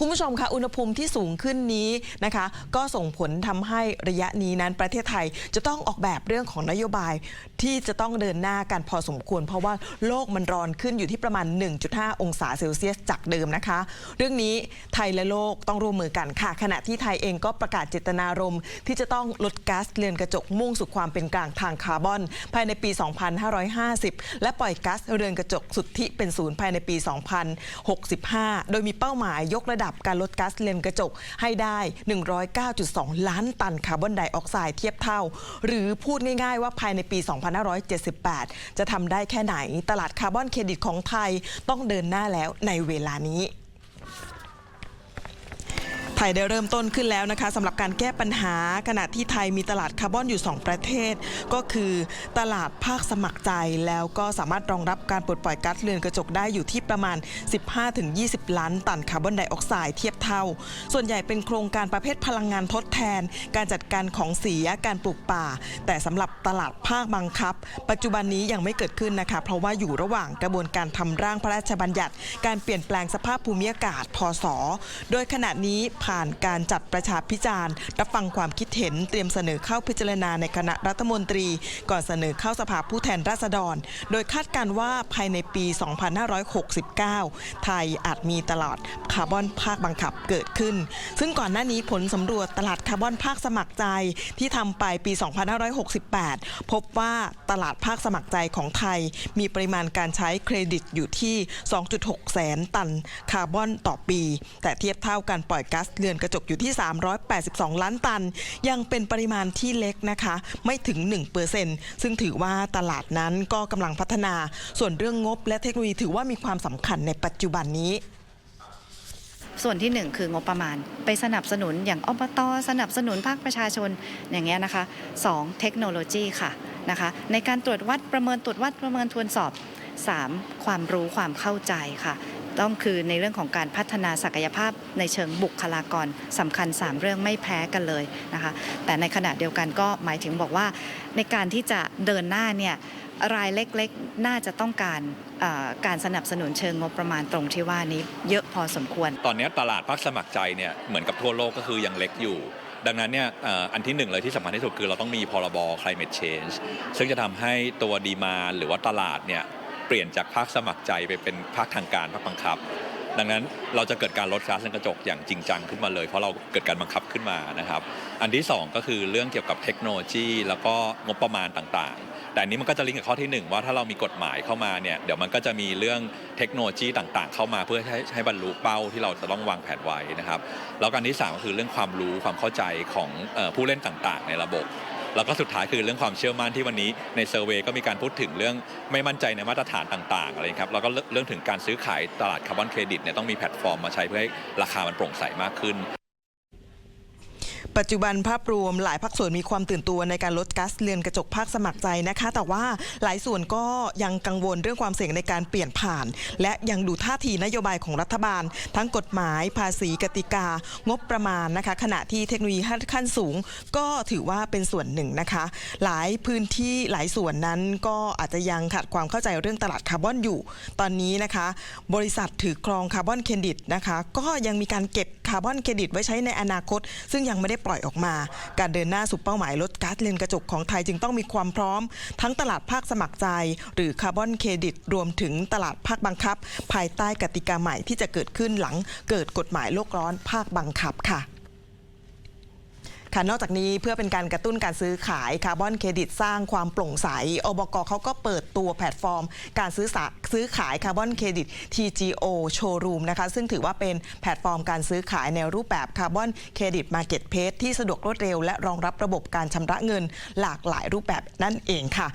คุณผู้ชมคะอุณหภูมิที่สูงขึ้นนี้นะคะ ก็ส่งผลทำให้ระยะนี้นั้นประเทศไทยจะต้องออกแบบเรื่องของนโยบายที่จะต้องเดินหน้ากันพอสมควร เพราะว่าโลกมันร้อนขึ้นอยู่ที่ประมาณ 1.5 องศาเซลเซียสจากเดิมนะคะ เรื่องนี้ไทยและโลกต้องร่วมมือกันค่ะ ขณะที่ไทยเองก็ประกาศเจตนารมณ์ที่จะต้องลดก๊าซเรือนกระจกมุ่งสู่ความเป็นกลางทางคาร์บอน ภายในปี 2550 และปล่อยก๊าซเรือนกระจกสุทธิเป็นศูนย์ภายในปี 2065 โดยมีเป้าหมายยกระดับการลดก๊าซเรือนกระจกให้ได้ 109.2 ล้านตันคาร์บอนไดออกไซด์เทียบเท่า หรือพูดง่ายๆว่าภายในปี 2578 จะทำได้แค่ไหน ตลาดคาร์บอนเครดิตของไทยต้องเดินหน้าแล้วในเวลานี้ ไทยได้เริ่มต้นขึ้นแล้วนะคะสำหรับการแก้ปัญหาขณะที่ไทยมีตลาดคาร์บอนอยู่ 2 ประเทศ ก็คือตลาดภาคสมัครใจแล้วก็สามารถรองรับการปลดปล่อยก๊าซเรือนกระจกได้อยู่ที่ประมาณ 15-20 ล้านตันคาร์บอนไดออกไซด์เทียบเท่า ส่วนใหญ่เป็นโครงการประเภทพลังงานทดแทน การจัดการของเสียการปลูกป่า แต่สำหรับตลาดภาคบังคับ ปัจจุบันนี้ยังไม่เกิดขึ้นนะคะ เพราะว่าอยู่ระหว่างกระบวนการทำร่างพระราชบัญญัติ การเปลี่ยนแปลงสภาพภูมิอากาศพศโดยขณะนี้ผ่านการจัดประชาพิจารณ์ รับฟังความคิดเห็นเตรียมเสนอเข้าพิจารณาในคณะรัฐมนตรี ก่อนเสนอเข้าสภาผู้แทนราษฎร โดยคาดการณ์ว่าภายในปี 2569 ไทยอาจมีตลาดคาร์บอนภาคบังคับเกิดขึ้น ซึ่งก่อนหน้านี้ผลสำรวจตลาดคาร์บอนภาคสมัครใจที่ทำไปปี 2568 พบว่าตลาดภาคสมัครใจของไทย มีปริมาณการใช้เครดิตอยู่ที่ 2.6 แสนตันคาร์บอนต่อปี แต่เทียบเท่าการปล่อยก๊าซเรือนกระจกอยู่ที่ 382 ล้านตัน ยังเป็นปริมาณที่เล็กนะคะ ไม่ถึง 1%ซึ่งถือว่าตลาดนั้นก็กำลังพัฒนา ส่วนเรื่องงบและเทคโนโลยีถือว่ามีความสำคัญในปัจจุบันนี้ส่วนที่ 1 คืองบประมาณ ไปสนับสนุนอย่างอบตสนับสนุนภาคประชาชนอย่างเงี้ยนะคะ 2. เทคโนโลยีค่ะนะคะในการตรวจวัดประเมินตรวจวัดประเมินทวนสอบ 3. ความรู้ความเข้าใจค่ะ ต้องคือในเรื่องของการพัฒนาศักยภาพในเชิงบุคลากรสำคัญ 3 เรื่องไม่แพ้กันเลยนะคะแต่ในขณะเดียวกันก็หมายถึงบอกว่า ในการที่จะเดินหน้าเนี่ยรายเล็กๆ น่าจะต้องการการสนับสนุนเชิงงบประมาณตรงที่ว่านี้เยอะพอสมควร ตอนนี้ตลาดภาคสมัครใจเนี่ยเหมือนกับทั่วโลกก็คือยังเล็กอยู่ ดังนั้นเนี่ยอันที่หนึ่งเลยที่สำคัญที่สุดคือเราต้องมีพรบ climate change ซึ่งจะทำให้ตัวดีมาหรือว่าตลาดเนี่ย เปลี่ยนจากภาคสมัครใจไปเป็นภาคทางการภาคบังคับ ดังนั้นเราจะเกิดการลดก๊าซเรือนกระจกอย่างจริงจังขึ้นมาเลย เพราะเราเกิดการบังคับขึ้นมานะครับ อันที่สองก็คือเรื่องเกี่ยวกับเทคโนโลยี แล้วก็งบประมาณต่างๆ แต่อันนี้มันก็จะลิงก์กับข้อที่หนึ่งว่าถ้าเรามีกฎหมายเข้ามาเนี่ยเดี๋ยวมันก็จะมีเรื่องเทคโนโลยีต่างๆ เข้ามาเพื่อให้ให้บรรลุเป้าที่เราจะต้องวางแผนไว้นะครับแล้วกันที่สามก็คือเรื่องความรู้ความเข้าใจของผู้เล่นต่างๆ ในระบบ แล้วก็สุดท้ายคือเรื่องความเชื่อมั่นที่วันนี้ในเซอร์เวยก็มีการพูดถึงเรื่องไม่มั่นใจในมาตรฐานต่างๆอะไรครับแล้วก็เรื่องถึงการซื้อขายตลาดคาร์บอนเครดิตเนี่ยต้องมีแพลตฟอร์มมาใช้เพื่อให้ราคามันโปร่งใสมากขึ้น ปัจจุบันภาพรวมหลายภาคส่วนมีความตื่นตัวในการลดก๊าซเรือนกระจกภาคสมัครใจนะคะ แต่ว่าหลายส่วนก็ยังกังวลเรื่องความเสี่ยงในการเปลี่ยนผ่าน และยังดูท่าทีนโยบายของรัฐบาล ทั้งกฎหมาย ภาษีกติกา งบประมาณนะคะ ขณะที่เทคโนโลยีขั้นสูง ก็ถือว่าเป็นส่วนหนึ่งนะคะ หลายพื้นที่หลายส่วนนั้นก็อาจจะยังขาดความเข้าใจเรื่องตลาดคาร์บอนอยู่ ตอนนี้นะคะ บริษัทถือครองคาร์บอนเครดิตนะคะ ก็ยังมีการเก็บ คาร์บอนเครดิตไว้ใช้ในอนาคต ซึ่งยังไม่ได้ปล่อยออกมา การเดินหน้าสู่เป้าหมายลดก๊าซเรือนกระจกของไทยจึงต้องมีความพร้อม ทั้งตลาดภาคสมัครใจ หรือคาร์บอนเครดิตรวมถึงตลาดภาคบังคับ ภายใต้กติกาใหม่ที่จะเกิดขึ้นหลังเกิดกฎหมายโลกร้อนภาคบังคับค่ะ ค่ะนอกจากนี้เพื่อเป็นการกระตุ้นการซื้อขายคาร์บอนเครดิตสร้างความโปร่งใส อบกเขาก็เปิดตัวแพลตฟอร์ม การซื้อสาซื้อขายคาร์บอนเครดิต TGO Showroom นะคะซึ่งถือว่าเป็นแพลตฟอร์มการซื้อขายในรูปแบบคาร์บอนเครดิตมาร์เก็ตเพจที่สะดวกรวดเร็ว และรองรับระบบการชำระเงินหลากหลายรูปแบบนั่นเองค่ะ